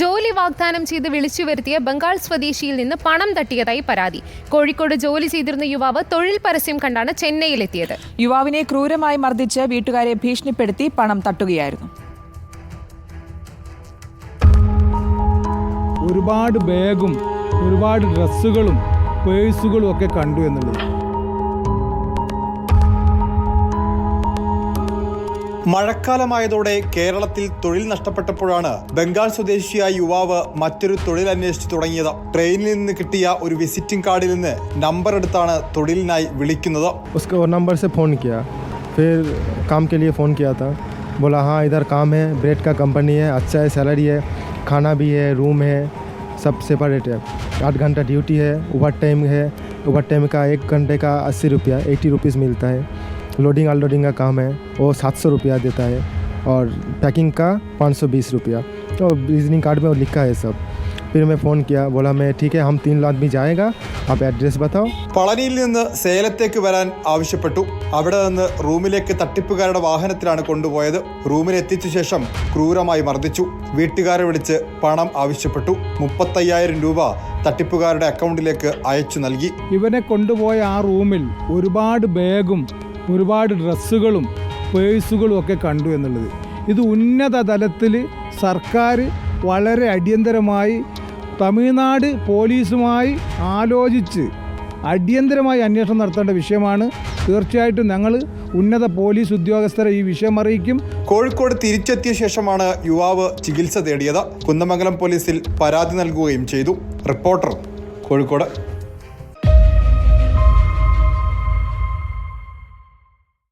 ജോലി വാഗ്ദാനം ചെയ്ത് വിളിച്ചു വരുത്തിയ ബംഗാൾ സ്വദേശിയിൽ നിന്ന് പണം തട്ടിയതായി പരാതി. കോഴിക്കോട് ജോലി ചെയ്തിരുന്ന യുവാവ് തൊഴിൽ പരസ്യം കണ്ടാണ് ചെന്നൈയിലെത്തിയത്. യുവാവിനെ ക്രൂരമായി മർദ്ദിച്ച് വീട്ടുകാരെ ഭീഷണിപ്പെടുത്തി പണം തട്ടുകയായിരുന്നു. ഒരുപാട് ബാഗും ഒരുപാട് ഡ്രസ്സുകളും പേഴ്സുകളും ഒക്കെ കണ്ടു എന്നുള്ളത്. മഴക്കാലമായതോടെ കേരളത്തിൽ തൊഴിൽ നഷ്ടപ്പെട്ടപ്പോഴാണ് ബംഗാൾ സ്വദേശിയായ യുവാവ് മറ്റൊരു തൊഴിൽ അന്വേഷിച്ചു തുടങ്ങിയത് ട്രെയിനിൽ നിന്ന് കിട്ടിയ ഒരു വിസിറ്റിംഗ് കാർഡിൽ നിന്ന് നമ്പർ എടുത്താണ് തൊഴിലിനായി വിളിക്കുന്നത് उसके और नंबर से फ़ोन किया फिर काम के लिए फ़ोन किया था बोला हाँ इधर काम है ब्रेड का कंपनी है अच्छा है सैलरी है खाना भी है रूम है सब सेपरेट है आठ घंटा ड्यूटी है ओवर टाइम है ओवर टाइम का एक घंटे का अस्सी रुपया एटी रुपीज़ मिलता है लोडिंग अनलोडिंग का काम है वो सात सौ रुपया देता है और पैकिंग का पाँच सौ बीस रुपया तो विजिटिंग कार्ड में वो लिखा है सब फिर मैं फ़ोन किया बोला मैं ठीक है हम तीन आदमी जाएगा आप एड्रेस बताओ പളനിയിൽ നിന്ന് സേലത്തേക്ക് വരാൻ ആവശ്യപ്പെട്ടു അവിടെ നിന്ന് റൂമിലേക്ക് തട്ടിപ്പുകാരുടെ വാഹനത്തിലാണ് കൊണ്ടുപോയത് റൂമിൽ എത്തിച്ച ശേഷം ക്രൂരമായി മർദ്ദിച്ചു വീട്ടുകാരെ വിളിച്ച് പണം ആവശ്യപ്പെട്ടു മുപ്പത്തയ്യായിരം രൂപ തട്ടിപ്പുകാരുടെ അക്കൗണ്ടിലേക്ക് അയച്ചു നൽകി ഇവനെ കൊണ്ടുപോയ ആ റൂമിൽ ഒരുപാട് ബാഗും ഒരുപാട് ഡ്രസ്സുകളും പേഴ്സുകളും ഒക്കെ കണ്ടു എന്നുള്ളത്. ഇത് ഉന്നത തലത്തിൽ സർക്കാർ വളരെ അടിയന്തരമായി തമിഴ്നാട് പോലീസുമായി ആലോചിച്ച് അടിയന്തരമായി അന്വേഷണം നടത്തേണ്ട വിഷയമാണ്. തീർച്ചയായിട്ടും ഞങ്ങൾ ഉന്നത പോലീസ് ഉദ്യോഗസ്ഥരെ ഈ വിഷയം അറിയിക്കും. കോഴിക്കോട് തിരിച്ചെത്തിയ ശേഷമാണ് യുവാവ് ചികിത്സ തേടിയത്. കുന്നമംഗലം പോലീസിൽ പരാതി നൽകുകയും ചെയ്തു. റിപ്പോർട്ടർ കോഴിക്കോട്.